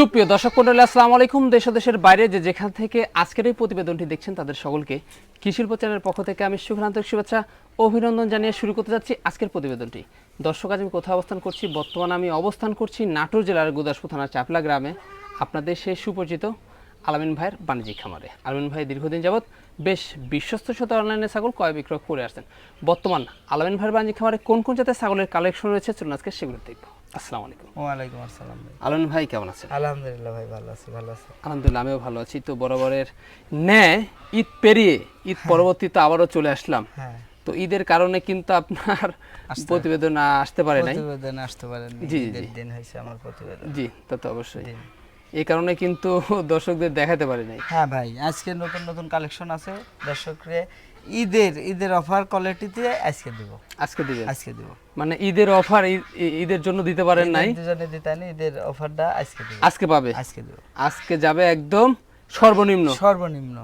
সুপ্রিয় দর্শক মন্ডলী, আসসালামু আলাইকুম। দেশ দেশের বাইরে যে যেখান থেকে আজকের এই প্রতিবেদনটি দেখছেন, তাদের সকলকে কৃষিল্প চ্যানেলের পক্ষ থেকে আমি সুখান্তক শুভেচ্ছা, অভিনন্দন জানিয়ে শুরু করতে যাচ্ছি আজকের প্রতিবেদনটি। দর্শক, আজ আমি কোথাও অবস্থান করছি? বর্তমানে আমি অবস্থান করছি নাটোর জেলার গুদাসপুর থানার চাপলা গ্রামে। আপনাদের সে সুপরিচিত আলামিন ভাইয়ের বাণিজ্যিক খামারে। আলামিন ভাই দীর্ঘদিন যাবৎ বেশ বিশ্বস্ত সাথে অনলাইনে ছাগল ক্রয় বিক্রয় করে আসছেন। বর্তমান আলামিন ভাইয়ের বাণিজ্যিক খামারে কোন কোন জাতের ছাগলের কালেকশন রয়েছে? চলুন আজকে সেগুলো দেখব। আসসালামু আলাইকুম। ওয়ালাইকুম আসসালাম ভাই। আলামিন ভাই কেমন আছেন? আলহামদুলিল্লাহ ভাই ভালো আছি ভালো আছি আলহামদুলিল্লাহ আমিও ভালো আছি। তো বরাবরের ন্যায় ঈদ পেরিয়ে ঈদ পরবর্তীতে আবারও চলে আসলাম। হ্যাঁ। তো ঈদের কারণে কিন্তু আপনার প্রতিবেদন আসতে পারে নাই। প্রতিবেদন আসতে পারেন জি, জি। দিন হয়েছে আমার প্রতিবেদন। জি তা তো অবশ্যই। এই কারণে কিন্তু দর্শকদের দেখাতে পারি নাই। হ্যাঁ ভাই আজকে নতুন নতুন কালেকশন আছে। দর্শকরে ঈদের ঈদের অফার কোয়ালিটিতে আজকে দিব। আজকে দিবেন? আজকে দিব। মানে ঈদের অফার ঈদের জন্য দিতে পারেন নাই? দুজনে দিতে নি ঈদের অফারটা আজকে দিব। আজকে পাবে? আজকে দিব। আজকে যাবে একদম সর্বনিম্ন। সর্বনিম্ন।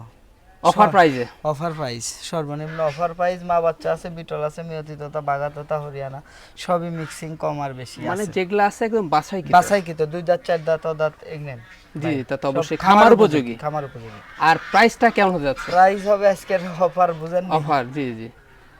অফার প্রাইজে অফার প্রাইস সর্বনিম্ন অফার প্রাইস মা বাচ্চা আছে বিটল আছে মিয়তি তোতা বাগা তোতা হরিয়ানা সবই মিক্সিং কম আর বেশি মানে যেগুলো আছে একদম বাছাই কি বাছাই কি তো দুই দাঁত চার দাঁত ও দাঁত এগনেন জি তা তো অবশ্যই খামার উপযোগী খামার উপযোগী। আর প্রাইসটা কেমন হতে যাচ্ছে? প্রাইস হবে আজকের অফার বুঝেন? অফার জি জি।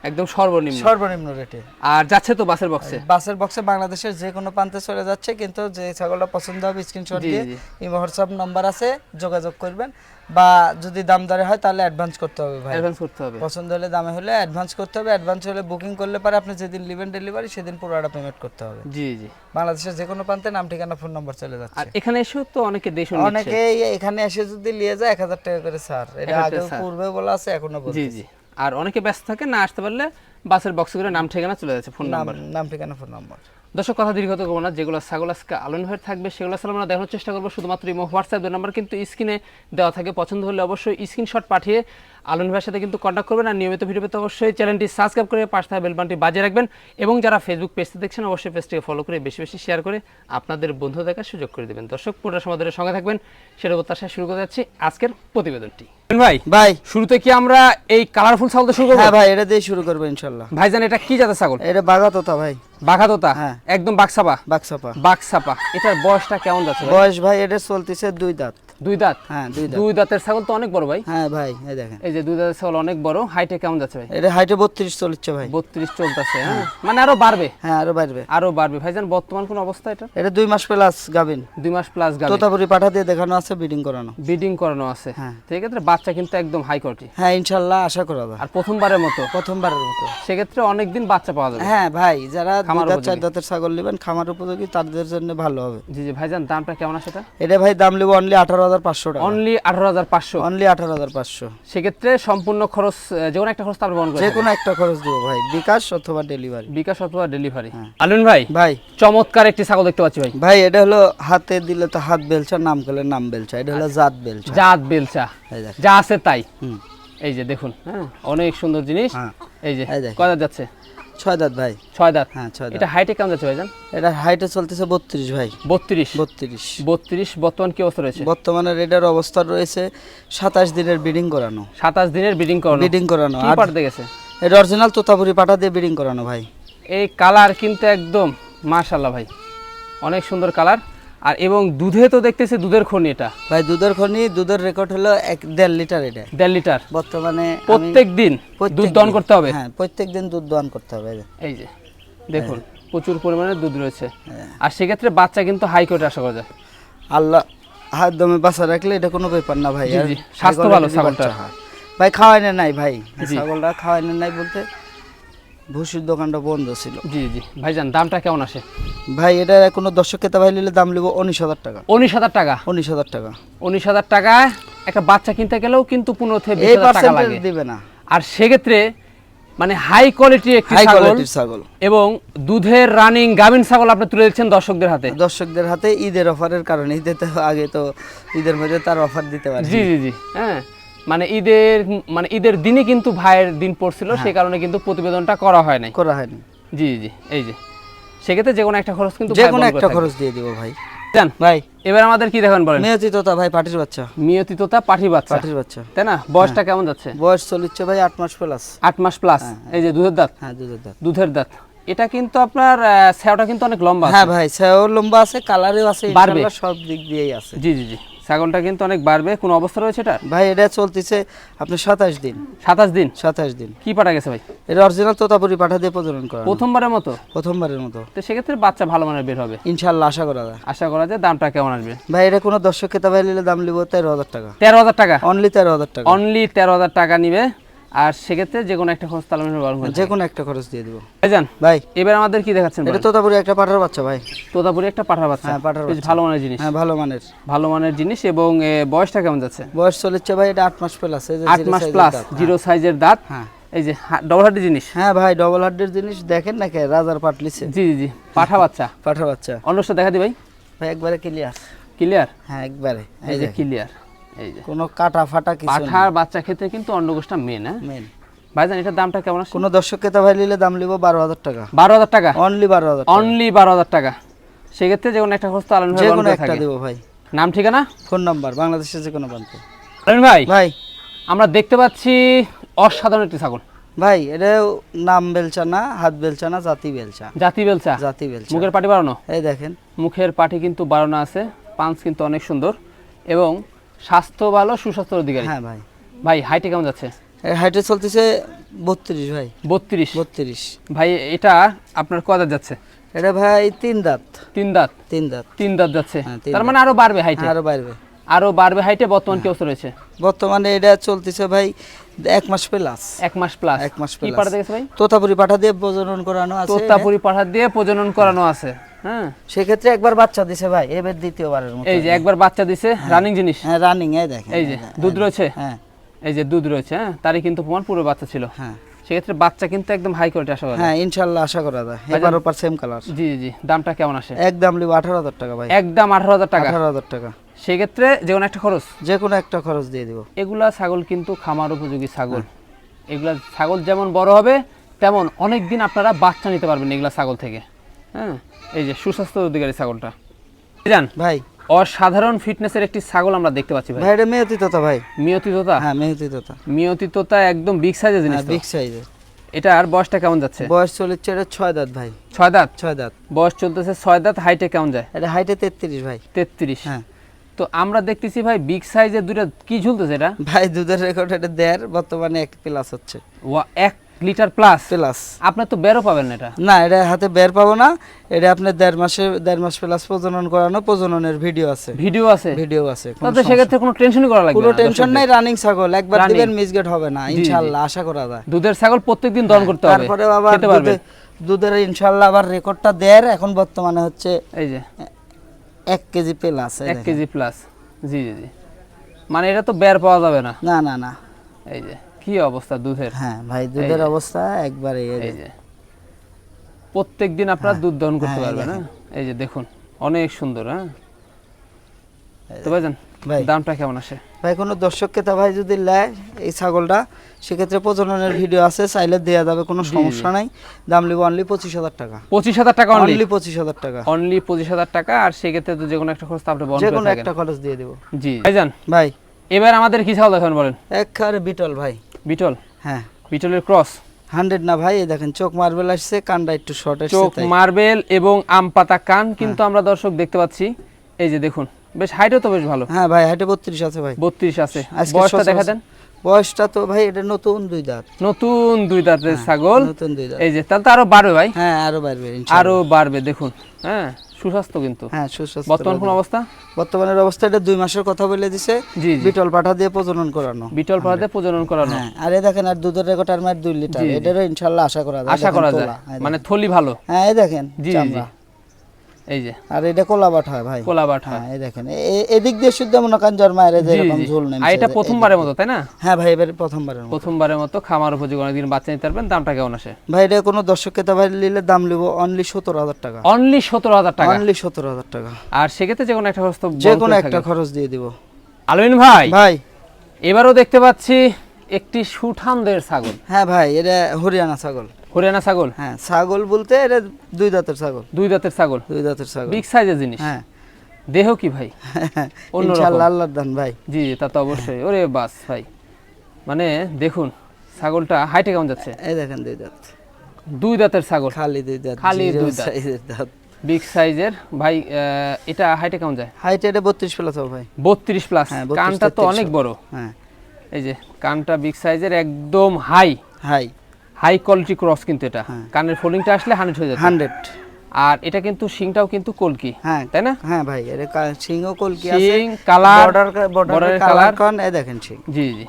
একদম সর্বনিম্ন। সর্বনিম্ন রেটে আর যাচ্ছে তো বাসের বক্সে বাসের বক্সে বাংলাদেশের যে কোনো প্রান্তে চলে যাচ্ছে কিন্তু যে ছাগলটা পছন্দ হবে স্ক্রিনশট দিয়ে এই হোয়াটসঅ্যাপ নাম্বার আছে যোগাযোগ করবেন। বা যদি দাম দরে হয় তাহলে অ্যাডভান্স করতে হবে ভাই। অ্যাডভান্স করতে হবে। পছন্দ হলে দামে হলে অ্যাডভান্স করতে হবে। অ্যাডভান্স হলে বুকিং করলে পরে আপনি যেদিন নেবেন ডেলিভারি সেদিন পুরোটা পেমেন্ট করতে হবে। জি জি। বাংলাদেশের যে কোনো প্রান্তে নাম ঠিকানা ফোন নম্বর চলে আর এখানে এসেও তো অনেকে দেশ অনেকে এখানে এসে যদি নিয়ে যায় এক হাজার টাকা করে স্যার এটা 1000 ছাড়। পূর্বে বলা আছে এখনও জি জি। আর অনেকে ব্যস্ত থাকে না আসতে পারলে বাসের বক্সে করে নাম ঠিকানা চলে যাচ্ছে ফোন নাম্বার নাম ঠিকানা ফোন নাম্বার দর্শক কথা দীর্ঘত করব না যেগুলো ছাগল আজকে আলোন হয়ে থাকবে সেগুলো আসলে আমরা দেখানোর চেষ্টা করব। শুধুমাত্র ইমো হোয়াটসঅ্যাপ নাম্বার কিন্তু স্ক্রিনে দেওয়া থাকে। পছন্দ হলে অবশ্যই স্ক্রিনশট পাঠিয়ে আলোন ভাইয়ের সাথে কিন্তু কন্ট্যাক্ট করবেন আর নিয়মিত ভিডিও পেতে অবশ্যই চ্যানেলটি সাবস্ক্রাইব করে পাশে থাকা বেলবানটি বাজিয়ে রাখবেন। এবং যারা ফেসবুক পেজটি দেখছেন অবশ্যই পেজটিকে ফলো করে বেশি বেশি শেয়ার করে আপনাদের বন্ধু দেখার সুযোগ করে দেবেন। দর্শক পুরো সময় ধরে সঙ্গে থাকবেন। সেটা প্রত্যাশা শুরু করে যাচ্ছি আজকের প্রতিবেদনটি। ভাই ভাই। শুরুতে কি আমরা এই কালারফুল ছাগল শুরু করব? হ্যাঁ ভাই এটা দিয়ে শুরু করব ইনশাল্লাহ ভাইজান এটা কি জাতের ছাগল? এটা বাগা তোতা ভাই। বাঘা তোতা? হ্যাঁ। একদম বাক্সাপা বাক্সাপা বাক্সাপা এটার বয়সটা কেমন যাচ্ছে বয়স ভাই এটা চলতেছে দুই দাঁত। দুই দাঁত? হ্যাঁ দুই দাঁত। দুই দাঁতের ছাগল তো অনেক বড় ভাই। হ্যাঁ ভাই এই দেখেন। এই যে দুই দাঁতের ছাগল অনেক বড় হাইটে কেমন যাচ্ছে ভাই? এটা হাইটে বত্রিশ চলছে ভাই। বত্রিশ চলতেছে হ্যাঁ? মানে আরও বাড়বে? হ্যাঁ আরও বাড়বে। আরও বাড়বে। ভাইজান বর্তমান কোন অবস্থা এটা এটা দুই মাস প্লাস গাবিন দুই মাস প্লাস গাবে তোতাপুরি পাঠা দিয়ে দেখানো আছে বিডিং করানো। ব্রিডিং করানো আছে। হ্যাঁ। সেক্ষেত্রে বাচ্চা কিন্তু একদম হাই কোয়ালিটি হ্যাঁ ইনশাল্লাহ আশা করা যায় আর প্রথমবারের মতো? প্রথমবারের মতো। সেক্ষেত্রে অনেকদিন বাচ্চা পাওয়া যাবে। হ্যাঁ ভাই যারা দুই খামার দাঁত চার দাঁতের ছাগল নেবেন খামার উপযোগী তাদের জন্য ভালো হবে। জি জি ভাইজান দামটা কেমন আছে এটা? এটা ভাই দাম নেব অনলি আঠারো হাজার পাঁচশো টাকা। অনলি আঠারো হাজার পাঁচশো। অনলি আঠারো হাজার পাঁচশো। সেক্ষেত্রে সম্পূর্ণ খরচ যে কোনো একটা খরচ তার বহন যে কোনো একটা খরচ দিব ভাই। বিকাশ অথবা ডেলিভারি বিকাশ অথবা ডেলিভারি হ্যাঁ। আলুন ভাই ভাই। চমৎকার একটি ছাগল দেখতে পাচ্ছি ভাই। ভাই এটা হলো হাতে দিলে তো হাত বেলচা নাম করলে নাম বেলচা। এটা হলো জাত বেলচা। জাত বেলচা। যা আছে তাই। এই যে দেখুন হ্যাঁ অনেক সুন্দর জিনিস। হ্যাঁ। এই যে এই দেখেন। কয় দাঁত যাচ্ছে? ছয় দাঁত ভাই। ছয় দাঁত? হ্যাঁ ছয় এটা হাইটে কেমন যাচ্ছে ভাইজান এটা হাইটে চলতেছে বত্রিশ ভাই। বত্রিশ? বত্রিশ। বত্রিশ বর্তমান কি অবস্থা রয়েছে? বর্তমানে এটার অবস্থা রয়েছে সাতাশ দিনের ব্রিডিং করানো। সাতাশ দিনের বিডিং করানো। ব্রিডিং করানো। আর পাঠাতে গেছে? এটা অরিজিনাল তোতাপুরি পাঠা দিয়ে বিডিং করানো ভাই। এই কালার কিন্তু একদম মাশাল্লাহ ভাই। অনেক সুন্দর কালার আর এবং দুধে তো দেখতেছি দুধের খনি এটা ভাই দুধের খনি দুধের রেকর্ড হলো এক দেড় লিটার এটা দেড় লিটার বর্তমানে প্রত্যেক দিন দুধ দহন দিন। করতে হবে হ্যাঁ প্রত্যেক দিন দুধ দহন করতে হবে এই যে। দেখুন প্রচুর পরিমাণে দুধ রয়েছে হ্যাঁ। আর সেক্ষেত্রে বাচ্চা কিন্তু হাই কোর্টে আশা করা যায় আল্লাহ হাত দমে বাসা রাখলে এটা কোনো ব্যাপার না ভাই স্বাস্থ্য ভালো ছাগলটা। ভাই খাওয়াইনে নাই ভাই। ছাগলটা খাওয়াইনে নাই বলতে ভুসির দোকানটা বন্ধ ছিল। জি জি ভাইজান দামটা কেমন আসে? ভাই এটা কোনো দর্শক খেতে ভাই নিলে দাম লিব উনিশ হাজার টাকা। উনিশ হাজার টাকা? উনিশ হাজার টাকা। উনিশ হাজার টাকা একটা বাচ্চা কিনতে গেলেও কিন্তু পনেরো থেকে বিশ হাজার টাকা লাগে। দিবে না। আর সেক্ষেত্রে মানে হাই কোয়ালিটি একটি হাই ছাগল এবং দুধের রানিং গাভিন ছাগল আপনি তুলে দিচ্ছেন দর্শকদের হাতে। দর্শকদের হাতে ঈদের অফারের কারণে ঈদে তো আগে তো ঈদের মধ্যে তার অফার দিতে পারে জি জি জি হ্যাঁ। মানে ঈদের মানে ঈদের দিনে কিন্তু ভাইয়ের দিন পড়ছিল হ্যাঁ। সেই কারণে কিন্তু প্রতিবেদনটা করা হয় নাই। করা হয়নি। জি জি এই যে। সেক্ষেত্রে যে কোনো একটা খরচ কিন্তু যে কোনো একটা খরচ দিয়ে দিব ভাই। জান ভাই। এবার আমাদের কি দেখান বলেন? মেয়েছি তোতা ভাই পাটির বাচ্চা। মিয়তিততা পাঠি বাচ্চা। পাটির বাচ্চা। তাই না? বয়সটা কেমন যাচ্ছে? বয়স চলিচ্ছে ভাই আট মাস প্লাস আট মাস প্লাস এই যে দুধের দাঁত? হ্যাঁ দুধের দাঁত। দুধের দাঁত। এটা কিন্তু আপনার স্যাওটা কিন্তু অনেক লম্বা আছে। হ্যাঁ ভাই সেও লম্বা আছে কালারেও আছে ইনশাআল্লাহ সব দিক দিয়েই আছে। জি জি জি। ছাগলটা কিন্তু অনেক বাড়বে কোন অবস্থা রয়েছে এটা ভাই এটা চলতেছে আপনার সাতাশ দিন। সাতাশ দিন? সাতাশ দিন। কি পাঠা গেছে ভাই? এটা অরিজিনাল তোতাপুরি পাঠা দিয়ে প্রজনন করা প্রথমবারের মতো? প্রথমবারের মতো। তো সেক্ষেত্রে বাচ্চা ভালো মানের বের হবে? ইনশাল্লাহ আশা করা যায়। আশা করা যায় দামটা কেমন আসবে? ভাই এটা কোনো দর্শক খেতে ভাই নিলে দাম নিব তেরো হাজার টাকা। তেরো হাজার টাকা? অনলি তেরো হাজার টাকা। অনলি তেরো হাজার টাকা নিবে। আর সেক্ষেত্রে যে কোনো একটা খরচ তালমের বারণ করে যে কোনো একটা খরচ দিয়ে দিব। যান ভাই। এবার আমাদের কি দেখাচ্ছেন এটা তোতাপুরি একটা পাঠার বাচ্চা ভাই। তোতাপুরি একটা পাঠার বাচ্চা। হ্যাঁ, পাঁঠার বেশ। ভালো মানের জিনিস। হ্যাঁ ভালো মানের। ভালো মানের জিনিস এবং বয়সটা কেমন যাচ্ছে? বয়স চলেছে ভাই এটা আট মাস প্লাস আট মাস প্লাস জিরো সাইজের দাঁত। হ্যাঁ। এই যে ডবল হার্ডি জিনিস? হ্যাঁ ভাই ডবল হার্ডের জিনিস দেখেন না কে? রাজার পাটলিছে জি জি জি। পাঠা বাচ্চা। পাঠার বাচ্চা। অন্যটা দেখা দি ভাই। ভাই একবারে ক্লিয়ার ক্লিয়ার হ্যাঁ একবারে। এই যে ক্লিয়ার এই যে। কোনো কাটা ফাটা কিছু পাঠার বাচ্চা কিন্তু মেন হ্যাঁ? মেন ভাইজান এটার দামটা কেমন আছে? কোনো দর্শক ভাই নিলে দাম নিব বারো হাজার টাকা। বারো হাজার টাকা? অনলি বারো হাজার অনলি বারো হাজার টাকা। সেক্ষেত্রে যে কোনো একটা খরচ তো আলম ভাই যে কোনো একটা দেবো ভাই। নাম ঠিকানা? ফোন নাম্বার বাংলাদেশের যে কোনো প্রান্তে। আলম ভাই? ভাই। আমরা দেখতে পাচ্ছি অসাধারণ একটি ছাগল। ভাই এটা নাম বেলচা না হাত বেলচা না জাতি বেলচা। জাতি বেলচা? জাতি বেলচা। মুখের পাটি বাড়ানো? এই দেখেন। মুখের পাটি কিন্তু বাড়ানো আছে পাঁচ কিন্তু অনেক সুন্দর। এবং স্বাস্থ্য ভালো সুস্বাস্থ্যের অধিকারী। হ্যাঁ ভাই। ভাই হাইটে কেমন যাচ্ছে? হাইটে চলতেছে বত্রিশ ভাই। বত্রিশ? বত্রিশ। ভাই এটা আপনার যাচ্ছে? এটা ভাই তিন দাঁত। তিন দাঁত? তিন দাঁত। তিন দাঁত যাচ্ছে। হ্যাঁ, তার মানে আরও বাড়বে হাইটে আরও বাড়বে। আরও বাড়বে হাইটে বর্তমান কি অবস্থা রয়েছে? বর্তমানে এটা চলতেছে ভাই এক মাস প্লাস এক মাস প্লাস এক মাস কি। পাঠা দেখেছে ভাই? তোতাপুরি পাঠা দিয়ে প্রজনন করানো আছে। তোতাপুরি পাঠা দিয়ে প্রজনন করানো আছে। হ্যাঁ। সেক্ষেত্রে একবার বাচ্চা দিছে ভাই এবার দ্বিতীয়বারের মতো। এই যে একবার বাচ্চা দিছে রানিং জিনিস। হ্যাঁ রানিং এই দেখেন এই যে দুধ রয়েছে? হ্যাঁ। এই যে দুধ রয়েছে হ্যাঁ তারই কিন্তু প্রমাণ পুরো বাচ্চা ছিল। হ্যাঁ। সেক্ষেত্রে বাচ্চা কিন্তু একদম হাই কোয়ালিটি আশা করা হ্যাঁ ইনশাল্লাহ আশা করা যায়। এবার ওপার সেম কালার জি জি দামটা কেমন আসে? একদম লিব আঠারো হাজার টাকা ভাই। একদম আঠারো হাজার টাকা। আঠারো হাজার টাকা। সেক্ষেত্রে যে কোনো একটা খরচ? যে কোনো একটা খরচ দিয়ে দিব। এগুলা ছাগল কিন্তু খামার উপযোগী ছাগল। এগুলা ছাগল যেমন বড় হবে তেমন অনেক দিন আপনারা বাচ্চা নিতে পারবেন এগুলা ছাগল থেকে। হ্যাঁ এই যে সুস্বাস্থ্য অধিকারী ছাগলটা। জান ভাই। অসাধারণ ফিটনেসের একটি ছাগল আমরা দেখতে পাচ্ছি ভাই। ভাই এটা মেয়তি তোতা ভাই। মিয়তি তোতা হ্যাঁ মেয়তি তোতা মিয়তি তোতা একদম বিগ সাইজের জিনিস হ্যাঁ। বিগ সাইজের এটার বয়সটা কেমন যাচ্ছে? বয়স চলেছে এটা ছয় দাঁত ভাই। ছয় দাঁত? ছয় দাঁত। বয়স চলতেছে ছয় দাঁত হাইটে কেমন যায়? এটা হাইটে তেত্রিশ ভাই। তেত্রিশ। হ্যাঁ। তো আমরা দেখতেছি ভাই বিগ সাইজের দুইটা কি ঝুলতেছে এটা? ভাই দুধের রেকর্ড এটা দেড় বর্তমানে এক প্লাস হচ্ছে। ওয়া এক লিটার প্লাস? প্লাস। আপনার তো বেরো পাবেন না এটা। না এটা হাতে বের পাবো না। এটা আপনার দেড় মাসে দেড় মাস প্লাস প্রজনন করানো প্রজননের ভিডিও আছে। ভিডিও আছে? ভিডিও আছে তাতে সেক্ষেত্রে কোনো টেনশনই করা লাগবে কোনো টেনশন নাই রানিং ছাগল। একবার দিবেন মিসগেট হবে না। ইনশাআল্লাহ আশা করা যায়। দুধের ছাগল প্রত্যেকদিন দহন করতে হবে। তারপরে আবার দুধের ইনশাআল্লাহ আবার রেকর্ডটা দেড় এখন বর্তমানে হচ্ছে এই যে। এক কেজি প্লাস এক কেজি প্লাস জি জি জি। মানে এটা তো বের পাওয়া যাবে না। না না না। এই যে। কি অবস্থা দুধের? হ্যাঁ ভাই দুধের অবস্থা একবারে এই যে প্রত্যেক দিন আপনারা দুধ দহন করতে হ্যাঁ, পারবেন হ্যাঁ? এই যে দেখুন অনেক সুন্দর হ্যাঁ? তো ভাইজান ভাই। দামটা কেমন আসে? ভাই কোনো দর্শক ক্রেতা ভাই যদি নেয় এই ছাগলটা সেক্ষেত্রে প্রজননের ভিডিও আছে চাইলে দেওয়া যাবে কোনো সমস্যা নাই। দাম লিব অনলি পঁচিশ হাজার টাকা। পঁচিশ হাজার টাকা অনলি পঁচিশ হাজার টাকা। অনলি পঁচিশ হাজার টাকা আর সেক্ষেত্রে তো যে কোনো একটা খরচ তো আপনি বহন যে কোনো একটা খরচ দিয়ে দেবো। জি ভাইজান ভাই। এবার আমাদের কি ছাগল দেখাবেন বলেন? একবারে বিটল ভাই। বিটল? হ্যাঁ। বিটলের ক্রস? হান্ড্রেড না ভাই এই দেখেন চোখ মার্বেল আসছে কানটা একটু শর্ট আসছে চোখ মার্বেল এবং আম পাতা কান কিন্তু আমরা দর্শক দেখতে পাচ্ছি এই যে দেখুন বেশ হাইটও তো বেশ ভালো। হ্যাঁ ভাই হাইটে বত্রিশ আছে ভাই। বত্রিশ আছে। বয়সটা দেখা দেন। বয়সটা তো ভাই এটা নতুন দুই দাঁত। নতুন দুই দাঁতের ছাগল। নতুন দুই দাঁত। এই যে তাহলে তো আরও বাড়বে ভাই? হ্যাঁ আরও বাড়বে আরও বাড়বে দেখুন হ্যাঁ। সুস্বাস্থ্য কিন্তু। হ্যাঁ সুস্বাস্থ্য বর্তমান কোন অবস্থা? বর্তমানের অবস্থা এটা দুই মাসের কথা বলে দিছে। বিটল পাঠা দিয়ে প্রজনন করানো। বিটল পাঠা দিয়ে প্রজনন করানো। হ্যাঁ আর এই দেখেন আর দুধের রেকর্ড আর মায়ের দুই লিটার। জি, জি। এটারও ইনশাল্লাহ আশা করা যায় আশা করা যায়। মানে থলি ভালো। হ্যাঁ এই দেখেন জি জি। এই যে। আর এটা হয় ভাই। হ্যাঁ এই দেখেন। এদিক দিয়ে শুদ্ধ মনে করেন জন্মায় এরকম ঝোল আর এটা প্রথমবারের মতো তাই না? হ্যাঁ ভাই এবারে প্রথমবারের মতো। প্রথমবারের মতো খামার উপযোগী অনেকদিন বাচ্চা নিতে পারবেন দামটা কেমন আসে? ভাই এটা কোনো দর্শক ক্রেতা ভাই নিলে দাম লিব অনলি সতেরো হাজার টাকা। অনলি সতেরো হাজার টাকা? অনলি সতেরো হাজার টাকা। আর সেক্ষেত্রে যে কোনো একটা খরচ তো যে কোনো একটা খরচ দিয়ে দিব। আলমিন ভাই ভাই। এবারও দেখতে পাচ্ছি একটি সুঠামদের ছাগল। হ্যাঁ ভাই এটা হরিয়ানা ছাগল। হরিয়ানা ছাগল? হ্যাঁ ছাগল বলতে এটা দুই দাঁতের ছাগল। দুই দাঁতের ছাগল? দুই দাঁতের ছাগল। বিগ সাইজের জিনিস? হ্যাঁ। দেহ কি ভাই। ইনশাআল্লাহ আল্লাহর দান ভাই। জি জি, তা তো অবশ্যই। ওরে বাস ভাই। মানে দেখুন ছাগলটা হাইটে কেমন যাচ্ছে? এই দেখেন দুই দাঁত। দুই দাঁতের ছাগল। খালি দুই দাঁত খালি দুই দাঁত। সাইজের দাঁত। বিগ সাইজের ভাই এটা হাইটে কেমন যায়? হাইট এটা বত্রিশ প্লাস হবে ভাই। বত্রিশ প্লাস হ্যাঁ, কানটা তো অনেক বড়। হ্যাঁ। এই যে কানটা বিগ সাইজের একদম high high high quality cross কিন্তু এটা। হ্যাঁ। কানের ফোলিংটা আসলে হান্ড্রেড হয়ে যায় হান্ড্রেড আর এটা কিন্তু শিংটাও কিন্তু কলকি হ্যাঁ। তাই না? হ্যাঁ ভাই এর সিংহ কলকি আছে। শিং কালার বর্ডার বর্ডার কালার কোন এই দেখেন সিং জি জি।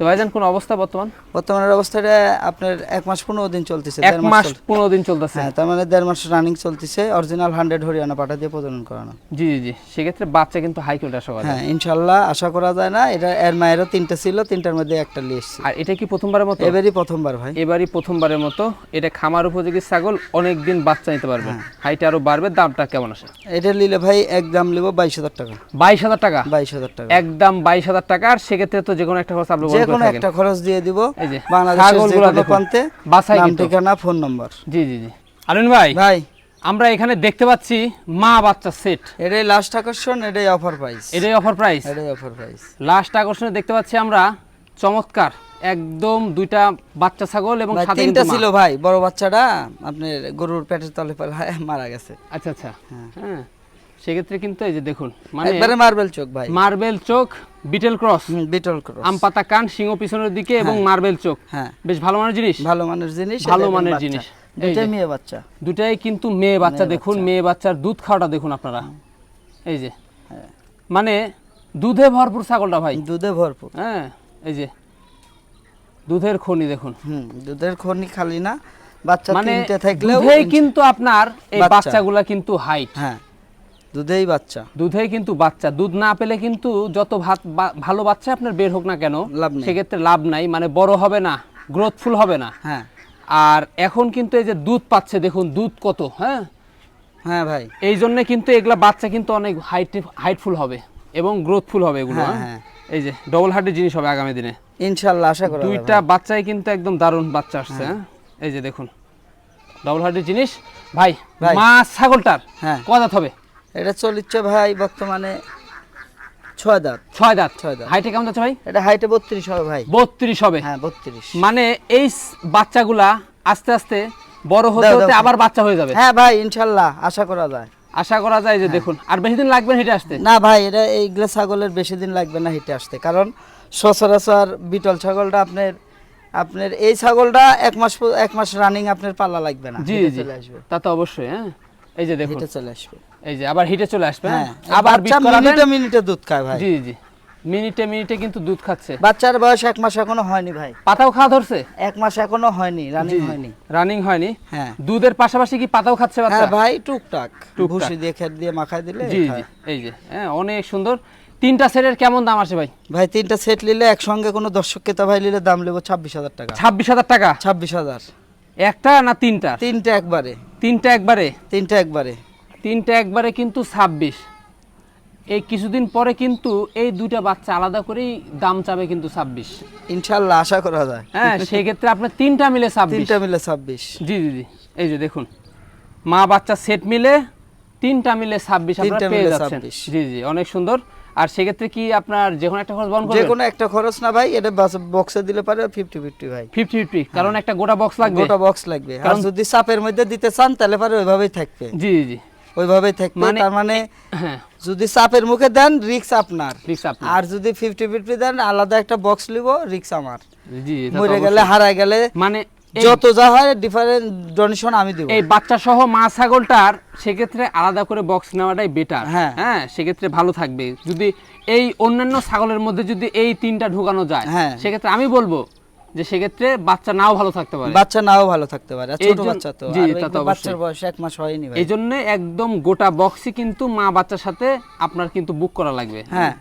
তো ভাইজান কোন অবস্থা বর্তমান? বর্তমানের অবস্থাটা আপনার এক মাস পনেরো দিন চলতেছে এক মাস পনেরো দিন চলতেছে? হ্যাঁ তার মানে দেড় মাস রানিং চলতেছে অরিজিনাল হান্ড্রেড হরিয়ানা দিয়ে প্রজনন করানো। জি জি জি সেক্ষেত্রে বাচ্চা কিন্তু হাই কোয়ালিটি আশা করা হ্যাঁ ইনশাল্লাহ আশা করা যায় না এটা এর মায়েরও তিনটা ছিল তিনটার মধ্যে একটা আর এটা কি প্রথমবারের মতো? এবারই প্রথমবার ভাই। এবারই প্রথমবারের মতো এটা খামার উপযোগী ছাগল অনেক দিন বাচ্চা নিতে পারবে। হ্যাঁ। হাইট আরও বাড়বে দামটা কেমন আসে? এটা নিলে ভাই একদম নিব বাইশ হাজার টাকা। বাইশ হাজার টাকা? বাইশ হাজার টাকা। একদম বাইশ হাজার টাকা আর সেক্ষেত্রে তো যে কোনো একটা খরচ আপনি যে বহন করে কোনো থাকেন। একটা খরচ দিয়ে দিব। বাংলাদেশের যে কোনো প্রান্তে নাম ঠিকানা ফোন নম্বর। জি জি জি। আরুন ভাই ভাই। আমরা এখানে দেখতে পাচ্ছি মা বাচ্চা সেট। এটাই লাস্ট আকর্ষণ এটাই অফার প্রাইস এটাই অফার প্রাইস এটাই অফার প্রাইস লাস্ট আকর্ষণে দেখতে পাচ্ছি আমরা চমৎকার একদম দুইটা বাচ্চা ছাগল এবং তিনটা ছিল ভাই বড় বাচ্চাটা আপনার গরুর পেটের তলে মারা গেছে। আচ্ছা আচ্ছা। হ্যাঁ। সেক্ষেত্রে কিন্তু এই যে দেখুন মানে একবারে মার্বেল চোখ ভাই। মার্বেল চোখ বিটেল ক্রস বিটল ক্রস আম পাতা কান সিংহ পিছনের দিকে এবং মার্বেল চোখ। হ্যাঁ। বেশ ভালো মানের জিনিস? ভালো মানের জিনিস ভালো মানের জিনিস। যে। মেয়ে বাচ্চা। দুটাই কিন্তু মেয়ে বাচ্চা দেখুন মেয়ে বাচ্চার দুধ খাওয়াটা দেখুন আপনারা। এই যে। মানে দুধে ভরপুর ছাগলটা ভাই। দুধে ভরপুর। হ্যাঁ এই যে। দুধের খনি দেখুন। হুম দুধের খনি খালি না বাচ্চা মানে তিনটে থাকলেও কিন্তু আপনার এই বাচ্চা। বাচ্চাগুলা কিন্তু হাইট হ্যাঁ। দুধেই বাচ্চা। দুধেই কিন্তু বাচ্চা। দুধ না পেলে কিন্তু যত ভাত ভালো বাচ্চা আপনার বের হোক না কেন। সেক্ষেত্রে লাভ নাই মানে বড় হবে না গ্রোথফুল হবে না। হ্যাঁ। আর এখন কিন্তু এই যে দুধ পাচ্ছে দেখুন দুধ কত হ্যাঁ? হ্যাঁ ভাই। এই জন্য কিন্তু এগুলা বাচ্চা কিন্তু অনেক হাইট হাইটফুল হবে এবং গ্রোথফুল হবে এগুলো হ্যাঁ, হ্যাঁ? এই যে ডবল হার্টের জিনিস হবে আগামী দিনে। ইনশাল্লাহ আশা করা দুইটা বাচ্চাই কিন্তু একদম দারুণ বাচ্চা আসছে হ্যাঁ। এই যে দেখুন ডবল হার্টের জিনিস। ভাই ভাই। মা ছাগলটার হ্যাঁ। কদাত হবে? এটা চলিচ্ছে ভাই বর্তমানে ছয় দাঁত। ছয় দাঁত। ছয় দাঁত। হাইটে কেমন যাচ্ছে ভাই? এটা হাইটে বত্রিশ হবে ভাই। বত্রিশ হবে। হ্যাঁ বত্রিশ। মানে এই বাচ্চাগুলা আস্তে আস্তে বড় হতে। হতে আবার বাচ্চা হয়ে যাবে। হ্যাঁ ভাই ইনশাল্লাহ আশা করা যায়। আশা করা যায় যে দেখুন আর বেশি দিন লাগবে হেঁটে আসতে? না ভাই এটা এইগুলো ছাগলের বেশি দিন লাগবে না হেঁটে আসতে কারণ সচরাচর বিটল ছাগলটা আপনার আপনার এই ছাগলটা এক মাস এক মাস রানিং আপনার পাল্লা লাগবে না জি জি। চলে আসবে। তা তো অবশ্যই হ্যাঁ। এই যে দেখুন। চলে আসবে। এই যে আবার হিটে চলে আসবে হ্যাঁ? হ্যাঁ আবার মিনিটে মিনিটে দুধ খায় ভাই। জি জি। মিনিটে মিনিটে কিন্তু দুধ খাচ্ছে। বাচ্চার বয়স এক মাস এখনও হয়নি ভাই। পাতাও খাওয়া ধরছে? এক মাস এখনও হয়নি রানিং হয়নি। রানিং হয়নি? হ্যাঁ। দুধের পাশাপাশি কি পাতাও খাচ্ছে বাচ্চা? হ্যাঁ ভাই টুকটাক। টুকটাক। ভুসি দিয়ে খেত দিয়ে মাখায় দিলে জি জি এই যে হ্যাঁ অনেক সুন্দর। তিনটা সেটের কেমন দাম আসে ভাই? ভাই তিনটা সেট নিলে একসঙ্গে কোনো দর্শক ক্রেতা ভাই নিলে দাম নেব ছাব্বিশ হাজার টাকা। ছাব্বিশ হাজার টাকা? ছাব্বিশ হাজার। একটা না তিনটা? তিনটা একবারে। তিনটা একবারে? তিনটা একবারে। তিনটা একবারে কিন্তু ছাব্বিশ। এই কিছুদিন পরে কিন্তু এই দুইটা বাচ্চা আলাদা করেই দাম চাবে কিন্তু ছাব্বিশ। ইনশাল্লাহ আশা করা যায়। হ্যাঁ সেক্ষেত্রে আপনার তিনটা মিলে ছাব্বিশ। তিনটা মিলে ছাব্বিশ। জি জি জি। এই যে দেখুন মা বাচ্চা সেট মিলে তিনটা মিলে ছাব্বিশ আপনারা পেয়ে যাচ্ছেন। জি জি অনেক সুন্দর। আর সেক্ষেত্রে কি আপনার যে কোনো একটা খরচ বহন যে কোনো একটা খরচ না ভাই এটা বক্সে দিলে পারে ফিফটি ফিফটি ভাই। ফিফটি ফিফটি কারণ একটা গোটা বক্স লাগবে। গোটা বক্স লাগবে। আর কারণ- যদি চাপের মধ্যে দিতে চান তাহলে পারে ওইভাবেই থাকবে। জি জি জি। ওইভাবেই থাকবে মানে- তার মানে হ্যাঁ। যদি চাপের মুখে দেন রিক্স আপনার। আর যদি ফিফটি ফিফটি দেন আলাদা একটা বক্স নিব রিক্স আমার। জি মরে গেলে হারায় গেলে মানে যত যা হয় ডিফারেন্ট ডোনেশন আমি দিব। এই বাচ্চা সহ মা ছাগলটার সেক্ষেত্রে আলাদা করে বক্স নেওয়াটাই বেটার হ্যাঁ। হ্যাঁ সেক্ষেত্রে ভালো থাকবে। যদি এই অন্যান্য ছাগলের মধ্যে যদি এই তিনটা ঢুকানো যায় হ্যাঁ। সেক্ষেত্রে আমি বলব যে সেক্ষেত্রে বাচ্চা নাও ভালো থাকতে পারে। বাচ্চা নাও ভালো থাকতে পারে ছোট বাচ্চা তো জি, বাচ্চার বয়স এক মাস হয়নি ভাই। এই জন্য একদম গোটা বক্সই কিন্তু মা বাচ্চার সাথে আপনার কিন্তু বুক করা লাগবে। হ্যাঁ।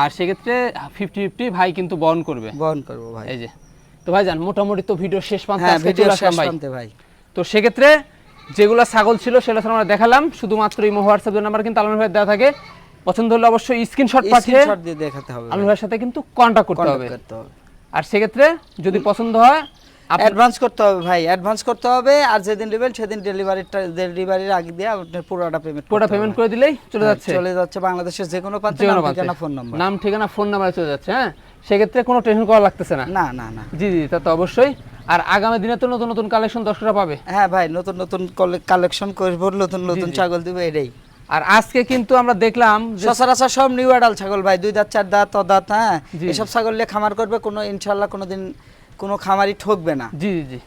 আর সেক্ষেত্রে ফিফটি ফিফটি ভাই কিন্তু বহন করবে। বহন করব ভাই। এই যে। তো ভাই জান মোটামুটি তো ভিডিও শেষ প্রান্তে হ্যাঁ ভিডিও শেষ আসলাম ভাই। প্রান্তে ভাই। তো সেক্ষেত্রে যেগুলো ছাগল ছিল সেগুলো আমরা দেখালাম। শুধুমাত্র এই হোয়াটসঅ্যাপ নাম্বার কিন্তু আলম ভাই দেওয়া থাকে। পছন্দ হলে অবশ্যই স্ক্রিনশট পাঠিয়ে স্ক্রিনশট দিয়ে দেখাতে হবে আলম ভাইয়ের সাথে কিন্তু কন্ট্যাক্ট করতে হবে। কন্টাক্ট করতে হবে। আর সেক্ষেত্রে যদি পছন্দ হয় অ্যাডভান্স করতে হবে ভাই অ্যাডভান্স করতে হবে আর যেদিন নেবেন সেদিন ডেলিভারিটা ডেলিভারির আগে দিয়ে আপনার পুরোটা পেমেন্ট পুরোটা পেমেন্ট করে দিলেই চলে যাচ্ছে। হ্যাঁ, চলে যাচ্ছে বাংলাদেশের যে কোনো প্রান্তে নাম, ঠিকানা ফোন নাম্বার নাম ঠিকানা ফোন নাম্বারে চলে যাচ্ছে হ্যাঁ? সেক্ষেত্রে কোনো টেনশন করা লাগতেছে না। না না না। জি জি তা তো অবশ্যই। আর আগামী দিনে তো নতুন নতুন কালেকশন দর্শকরা পাবে। হ্যাঁ ভাই নতুন নতুন কালেকশন করব নতুন নতুন ছাগল দিব এটাই। আর আজকে কিন্তু আমরা দেখলাম সচরাচর সব নিউ আডাল ছাগল ভাই দুই দাঁত চার দাঁত অদাঁত দাঁত হ্যাঁ? এসব ছাগল নিয়ে খামার করবে কোনো ইনশাল্লাহ কোনোদিন কোনো খামারই ঠকবে না। জি জি।